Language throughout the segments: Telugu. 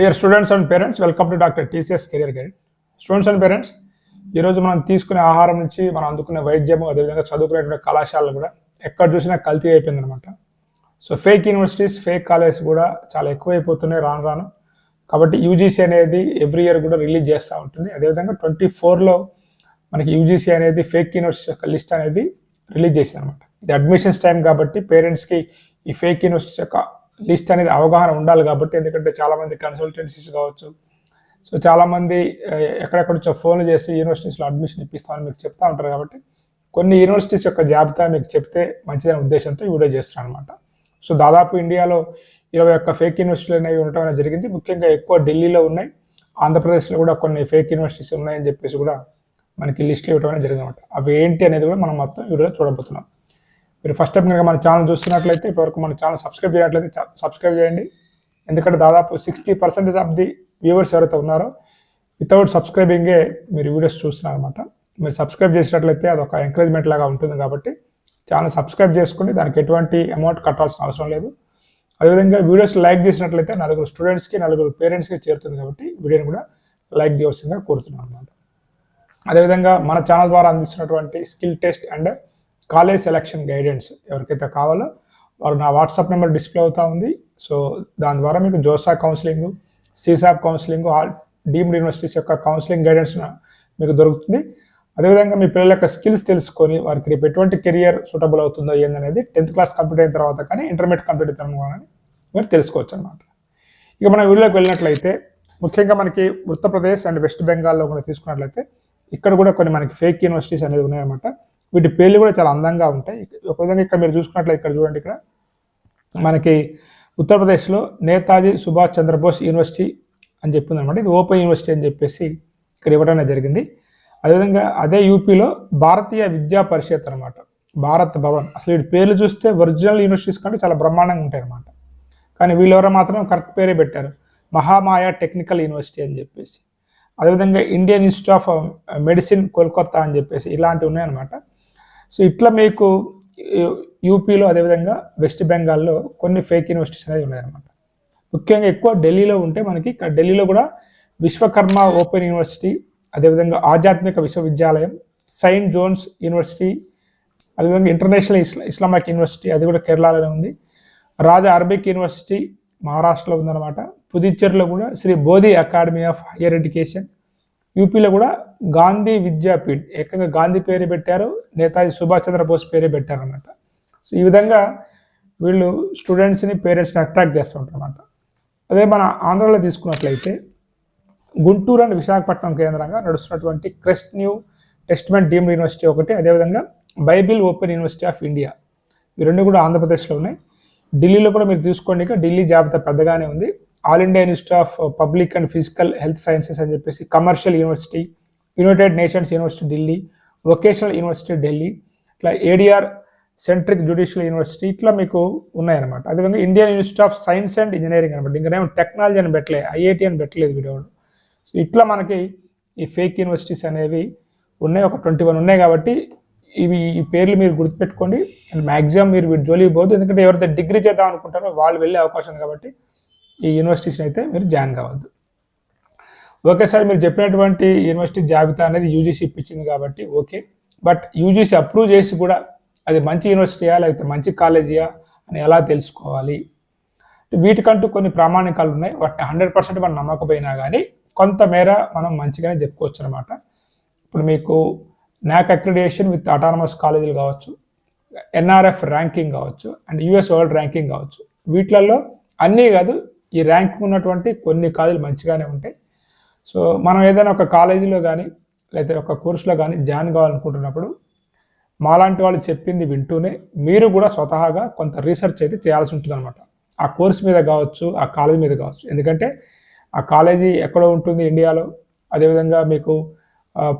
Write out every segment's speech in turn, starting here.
Dear students and parents welcome to doctor TCS career guide students and parents ఈరోజు మనం తీసుకునే ఆహారం నుంచి మనం అందుకునే వైద్యము అదేవిధంగా చదువుకునేటువంటి కళాశాలలు కూడా ఎక్కడ చూసినా కల్తీ అయిపోయింది అనమాట so fake universities fake colleges కూడా చాలా ఎక్కువైపోతున్నాయి రాను రాను. కాబట్టి యూజీసీ అనేది ఎవ్రీ ఇయర్ కూడా రిలీజ్ చేస్తూ ఉంటుంది. అదేవిధంగా ట్వంటీ ఫోర్లో మనకి యూజీసీ అనేది ఫేక్ యూనివర్సిటీ యొక్క లిస్ట్ అనేది రిలీజ్ చేసింది అనమాట ఇది అడ్మిషన్స్ టైం కాబట్టి పేరెంట్స్కి ఈ ఫేక్ యూనివర్సిటీ యొక్క లిస్ట్ అనేది అవగాహన ఉండాలి కాబట్టి ఎందుకంటే చాలామంది కన్సల్టెన్సీస్ కావచ్చు. సో చాలామంది ఎక్కడెక్కడ నుంచో ఫోన్లు చేసి యూనివర్సిటీస్లో అడ్మిషన్ ఇప్పిస్తామని మీకు చెప్తా ఉంటారు కాబట్టి కొన్ని యూనివర్సిటీస్ యొక్క జాబితా మీకు చెప్తే మంచిదనే ఉద్దేశంతో ఈ వీడియో చేస్తున్నాను అనమాట. సో దాదాపు ఇండియాలో ఇరవై ఒక్క ఫేక్ యూనివర్సిటీలు అనేవి ఉండటం అనేది జరిగింది. ముఖ్యంగా ఎక్కువ ఢిల్లీలో ఉన్నాయి. ఆంధ్రప్రదేశ్లో కూడా కొన్ని ఫేక్ యూనివర్సిటీస్ ఉన్నాయని చెప్పేసి కూడా మనకి లిస్టులు ఇవ్వడం అనేది జరిగింది అనమాట అవి ఏంటి అనేది కూడా మనం మొత్తం వీడియోలో చూడబోతున్నాం. మీరు ఫస్ట్ టైం కనుక మన ఛానల్ చూస్తున్నట్లయితే ఇప్పటివరకు మన ఛానల్ సబ్స్క్రైబ్ చేయనట్లయితే సబ్స్క్రైబ్ చేయండి. ఎందుకంటే దాదాపు sixty percentage of the viewers ఎవరైతే ఉన్నారో వితౌట్ సబ్స్క్రైబింగే మీరు వీడియోస్ చూస్తున్నారు అనమాట మీరు సబ్స్క్రైబ్ చేసినట్లయితే అది ఒక ఎంకరేజ్మెంట్ లాగా ఉంటుంది కాబట్టి ఛానల్ సబ్స్క్రైబ్ చేసుకుని దానికి ఎటువంటి అమౌంట్ కట్టాల్సిన అవసరం లేదు. అదేవిధంగా వీడియోస్ లైక్ చేసినట్లయితే నలుగురు స్టూడెంట్స్కి నలుగురు పేరెంట్స్కి చేరుతుంది కాబట్టి వీడియోని కూడా లైక్ చేయవలసిందిగా కోరుతున్నాను అనమాట అదేవిధంగా మన ఛానల్ ద్వారా అందిస్తున్నటువంటి skill test and college selection guidance ఎవరికైతే కావాలో వారు నా వాట్సాప్ నెంబర్ డిస్ప్లే అవుతా ఉంది. సో దాని ద్వారా మీకు JoSAA counselling CSAB counselling all deemed universities యొక్క కౌన్సిలింగ్ గైడెన్స్ మీకు దొరుకుతుంది. అదేవిధంగా మీ పిల్లల యొక్క స్కిల్స్ తెలుసుకొని వారికి రేపు ఎటువంటి కెరియర్ సూటబుల్ అవుతుందో ఏందనేది టెన్త్ క్లాస్ కంప్లీట్ అయిన తర్వాత కానీ ఇంటర్మీడియట్ కంప్లీట్ అయిన కానీ మీరు తెలుసుకోవచ్చు అనమాట ఇక మనం వీడియోకి వెళ్ళినట్లయితే ముఖ్యంగా మనకి ఉత్తరప్రదేశ్ అండ్ వెస్ట్ బెంగాల్లో కూడా తీసుకున్నట్లయితే ఇక్కడ కూడా కొన్ని మనకి ఫేక్ యూనివర్సిటీస్ అనేది ఉన్నాయన్నమాట. వీటి పేర్లు కూడా చాలా అందంగా ఉంటాయి. ఒక విధంగా ఇక్కడ మీరు చూసుకున్నట్లయితే ఇక్కడ చూడండి ఇక్కడ. మనకి ఉత్తరప్రదేశ్లో నేతాజీ సుభాష్ చంద్రబోస్ యూనివర్సిటీ అని చెప్పింది అనమాట ఇది ఓపెన్ యూనివర్సిటీ అని చెప్పేసి ఇక్కడ ఇవ్వడం జరిగింది. అదేవిధంగా అదే యూపీలో భారతీయ విద్యా పరిషత్ అనమాట భారత్ భవన్. అసలు వీటి పేర్లు చూస్తే ఒరిజినల్ యూనివర్సిటీస్ కంటే చాలా బ్రహ్మాండంగా ఉంటాయి అనమాట కానీ వీళ్ళెవరో మాత్రం కరెక్ట్ పేరే పెట్టారు. మహామాయ టెక్నికల్ యూనివర్సిటీ అని చెప్పేసి. అదేవిధంగా Indian institute of medicine Kolkata అని చెప్పేసి ఇలాంటివి ఉన్నాయన్నమాట. సో ఇట్లా మీకు యూపీలో అదేవిధంగా వెస్ట్ బెంగాల్లో కొన్ని ఫేక్ యూనివర్సిటీస్ అనేవి ఉన్నాయన్నమాట. ముఖ్యంగా ఎక్కువ ఢిల్లీలో ఉంటే మనకి ఇక్కడ ఢిల్లీలో కూడా విశ్వకర్మ ఓపెన్ యూనివర్సిటీ అదేవిధంగా Adhyatmik Vishwavidyalaya saint Johns university అదేవిధంగా ఇంటర్నేషనల్ ఇస్లా ఇస్లామిక్ యూనివర్సిటీ అది కూడా కేరళలోనే ఉంది. రాజా అరబిక్ యూనివర్సిటీ మహారాష్ట్రలో ఉందన్నమాట. పుదుచ్చేరిలో కూడా Shri Bodhi academy of higher education యూపీలో కూడా గాంధీ విద్యాపీఠ్ ఏకంగా గాంధీ పేరు పెట్టారు నేతాజీ సుభాష్ చంద్రబోస్ పేరే పెట్టారు అనమాట సో ఈ విధంగా వీళ్ళు స్టూడెంట్స్ని పేరెంట్స్ని అట్రాక్ట్ చేస్తుంటారు అనమాట అదే మన ఆంధ్రలో తీసుకున్నట్లయితే గుంటూరు అండ్ విశాఖపట్నం కేంద్రంగా నడుస్తున్నటువంటి crest new testament deemed university ఒకటి అదేవిధంగా Bible open university of India. ఈ రెండు కూడా ఆంధ్రప్రదేశ్లో ఉన్నాయి. ఢిల్లీలో కూడా మీరు తీసుకోండి ఇక ఢిల్లీ జాబితా పెద్దగానే ఉంది. All India institute of public and physical health sciences అని చెప్పేసి commercial university United Nations university Delhi vocational university Delhi ఇట్లా ఏడిఆర్ సెంట్రిక్ జ్యుడిషియల్ యూనివర్సిటీ ఇట్లా మీకు ఉన్నాయన్నమాట. అదేవిధంగా Indian institute of science and engineering అనమాట ఇంకనేమో టెక్నాలజీ అని పెట్టలేదు ఐఐటి అని పెట్టలేదు వీడియో. సో ఇట్లా మనకి ఈ ఫేక్ యూనివర్సిటీస్ అనేవి ఉన్నాయి. ఒక ట్వంటీ వన్ ఉన్నాయి కాబట్టి ఇవి ఈ పేర్లు మీరు గుర్తుపెట్టుకోండి. అండ్ మ్యాక్సిమం మీరు వీటి జోలికి పోదు. ఎందుకంటే ఎవరైతే డిగ్రీ చేద్దాం అనుకుంటారో వాళ్ళు వెళ్ళే అవకాశం ఉంది కాబట్టి ఈ యూనివర్సిటీస్ని అయితే మీరు జాయిన్ కావద్దు. ఓకే సార్ మీరు చెప్పినటువంటి యూనివర్సిటీ జాబితా అనేది యూజీసీ ఇప్పించింది కాబట్టి ఓకే. బట్ యూజీసీ అప్రూవ్ చేసి కూడా అది మంచి యూనివర్సిటీయా లేకపోతే మంచి కాలేజీయా అని ఎలా తెలుసుకోవాలి? వీటికంటూ కొన్ని ప్రామాణికాలు ఉన్నాయి. వాటిని హండ్రెడ్ పర్సెంట్ మనం నమ్మకపోయినా కానీ కొంతమేర మనం మంచిగానే చెప్పుకోవచ్చు అనమాట ఇప్పుడు మీకు నాక్ అక్రిడియేషన్ విత్ అటానమస్ కాలేజీలు కావచ్చు ఎన్ఆర్ఎఫ్ ర్యాంకింగ్ కావచ్చు అండ్ యుఎస్ వరల్డ్ ర్యాంకింగ్ కావచ్చు. వీటిలలో అన్నీ కాదు ఈ ర్యాంక్ ఉన్నటువంటి కొన్ని కాలేజీలు మంచిగానే ఉంటాయి. సో మనం ఏదైనా ఒక కాలేజీలో కానీ లేదా ఒక కోర్సులో కానీ జాయిన్ కావాలనుకుంటున్నప్పుడు మాలాంటి వాళ్ళు చెప్పింది వింటూనే మీరు కూడా స్వతహాగా కొంత రీసెర్చ్ అయితే చేయాల్సి ఉంటుంది అనమాట ఆ కోర్స్ మీద కావచ్చు ఆ కాలేజీ మీద కావచ్చు. ఎందుకంటే ఆ కాలేజీ ఎక్కడో ఉంటుంది ఇండియాలో. అదేవిధంగా మీకు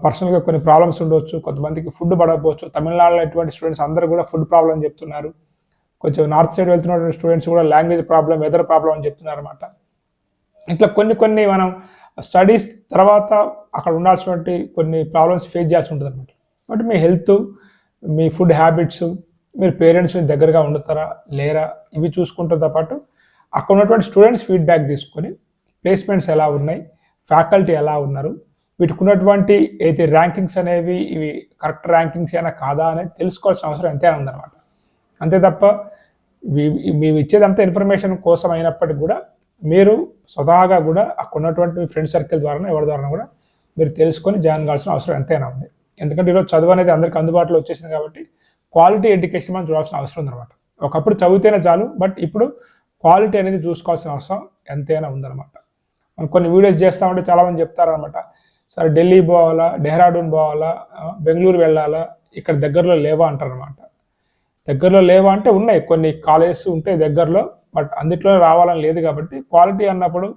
పర్సనల్గా కొన్ని ప్రాబ్లమ్స్ ఉండవచ్చు కొంతమందికి ఫుడ్ పడకపోవచ్చు. తమిళనాడులో ఎటువంటి స్టూడెంట్స్ అందరూ కూడా ఫుడ్ ప్రాబ్లం చెప్తున్నారు. కొంచెం నార్త్ సైడ్ వెళ్తున్న స్టూడెంట్స్ కూడా లాంగ్వేజ్ ప్రాబ్లం వెదర్ ప్రాబ్లం అని చెప్తున్నారు అనమాట ఇట్లా కొన్ని కొన్ని మనం స్టడీస్ తర్వాత అక్కడ ఉండాల్సినటువంటి కొన్ని ప్రాబ్లమ్స్ ఫేస్ చేయాల్సి ఉంటుంది అనమాట కాబట్టి మీ హెల్త్ మీ ఫుడ్ హ్యాబిట్స్ మీరు పేరెంట్స్ దగ్గరగా ఉండుతారా లేరా ఇవి చూసుకుంటుంతో పాటు అక్కడ ఉన్నటువంటి స్టూడెంట్స్ ఫీడ్బ్యాక్ తీసుకొని ప్లేస్మెంట్స్ ఎలా ఉన్నాయి ఫ్యాకల్టీ ఎలా ఉన్నారు వీటికి ఉన్నటువంటి అయితే ర్యాంకింగ్స్ అనేవి ఇవి కరెక్ట్ ర్యాంకింగ్స్ అయినా కాదా అనేది తెలుసుకోవాల్సిన అవసరం ఎంతైనా ఉందన్నమాట. అంతే తప్ప మేము ఇచ్చేదంతా ఇన్ఫర్మేషన్ కోసం అయినప్పటికీ కూడా మీరు స్వతహాగా కూడా అక్కడున్నటువంటి మీ ఫ్రెండ్ సర్కిల్ ద్వారా ఎవరి ద్వారా కూడా మీరు తెలుసుకొని జాయిన్ కావాల్సిన అవసరం ఎంతైనా ఉంది. ఎందుకంటే ఈరోజు చదువు అనేది అందరికీ అందుబాటులో వచ్చేసింది కాబట్టి క్వాలిటీ ఎడ్యుకేషన్ మనం చూడాల్సిన అవసరం ఉందన్నమాట. ఒకప్పుడు చదివితేనే చాలు బట్ ఇప్పుడు క్వాలిటీ అనేది చూసుకోవాల్సిన అవసరం ఎంతైనా ఉందన్నమాట. మనం కొన్ని వీడియోస్ చేస్తామంటే చాలామంది చెప్తారనమాట సరే ఢిల్లీ పోవాలా డెహ్రాడూన్ పోవాలా బెంగళూరు వెళ్ళాలా ఇక్కడ దగ్గరలో లేవా అంటారనమాట దగ్గరలో లేవా అంటే ఉన్నాయి. కొన్ని కాలేజెస్ ఉంటాయి దగ్గరలో బట్ అందుట్లో రావాలని లేదు కాబట్టి క్వాలిటీ అన్నప్పుడు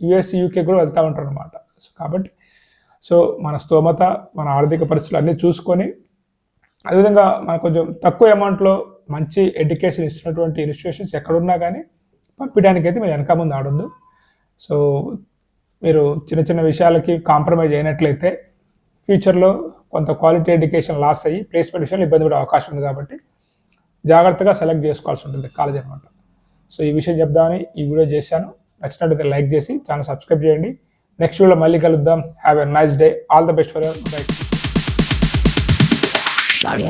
యుఎస్ యూకే కూడా వెళ్తూ ఉంటారు అనమాట కాబట్టి సో మన స్తోమత మన ఆర్థిక పరిస్థితులు అన్నీ చూసుకొని అదేవిధంగా మనకు కొంచెం తక్కువ అమౌంట్లో మంచి ఎడ్యుకేషన్ ఇస్తున్నటువంటి ఇన్స్టిట్యూషన్స్ ఎక్కడున్నా కానీ పంపించడానికి అయితే మీరు వెనక ముందు ఆడొద్దు సో మీరు చిన్న చిన్న విషయాలకి కాంప్రమైజ్ అయినట్లయితే ఫ్యూచర్లో కొంత క్వాలిటీ ఎడ్యుకేషన్ లాస్ అయ్యి ప్లేస్మెంట్ విషయంలో ఇబ్బంది పడే అవకాశం ఉంది కాబట్టి జాగ్రత్తగా సెలెక్ట్ చేసుకోవాల్సి ఉంటుంది కాలేజ్ అనమాట. సో ఈ విషయం చెప్దామని ఈ వీడియో చేశాను. నచ్చినట్లయితే లైక్ చేసి ఛానల్ సబ్స్క్రైబ్ చేయండి. నెక్స్ట్ వీడియో మళ్ళీ కలుద్దాం. Have a nice day all the best for bye Sorry.